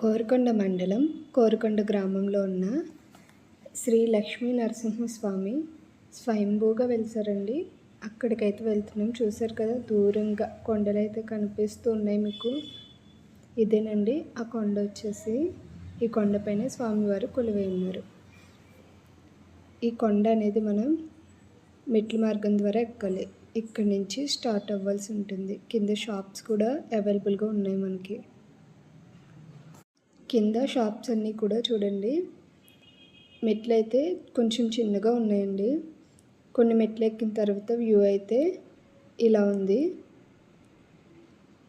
కోరుకొండ మండలం కోరుకొండ గ్రామంలో ఉన్న శ్రీ లక్ష్మీ నరసింహస్వామి స్వయంభూగా వెలిసారండి. అక్కడికైతే వెళ్తున్నాం. చూసారు కదా దూరంగా కొండలు అయితే కనిపిస్తూ ఉన్నాయి మీకు. ఇదేనండి ఆ కొండ వచ్చేసి ఈ కొండపైన స్వామివారు కొలువై ఉన్నారు. ఈ కొండ అనేది మనం మెట్ల మార్గం ద్వారా ఎక్కాలి. ఇక్కడి నుంచి స్టార్ట్ అవ్వాల్సి ఉంటుంది. కింద షాప్స్ కూడా అవైలబుల్గా ఉన్నాయి మనకి. కింద షాప్స్ అన్నీ కూడా చూడండి. మెట్లు అయితే కొంచెం చిన్నగా ఉన్నాయండి. కొన్ని మెట్లు ఎక్కిన తర్వాత వ్యూ అయితే ఇలా ఉంది.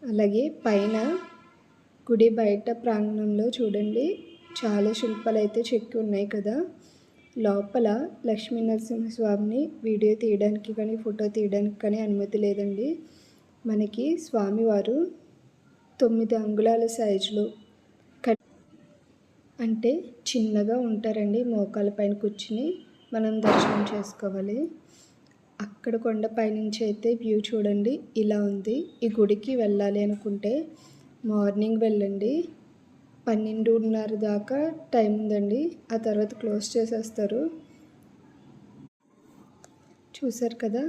అలాగే పైన గుడి బయట ప్రాంగణంలో చూడండి. చాలా శిల్పాలు అయితే చెక్కి ఉన్నాయి కదా. లోపల లక్ష్మీ నరసింహస్వామిని వీడియో తీయడానికి కానీ ఫోటో తీయడానికి కానీ అనుమతి లేదండి. మనకి స్వామివారు తొమ్మిది అంగుళాల సైజులో అంటే చిన్నగా ఉంటారండి మోకాల పైన కూర్చుని మనం దర్శనం చేసుకోవాలి. అక్కడ కొండ పైనుంచి అయితే వ్యూ చూడండి ఇలా ఉంది. ఈ గుడికి వెళ్ళాలి అనుకుంటే మార్నింగ్ వెళ్ళండి. పన్నెండున్నర దాకా టైం ఉందండి. ఆ తర్వాత క్లోజ్ చేసేస్తారు. చూసారు కదా?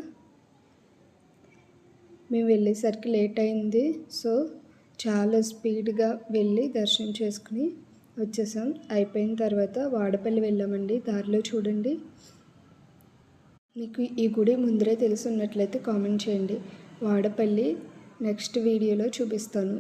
మేము వెళ్ళేసరికి లేట్ అయింది. సో చాలా స్పీడ్గా వెళ్ళి దర్శనం చేసుకుని వచ్చేసాం. అయిపోయిన తర్వాత వాడపల్లి వెళ్ళామండి. దారిలో చూడండి. మీకు ఈ గుడి ముందరే తెలిసి ఉన్నట్లయితే కామెంట్ చేయండి. వాడపల్లి నెక్స్ట్ వీడియోలో చూపిస్తాను.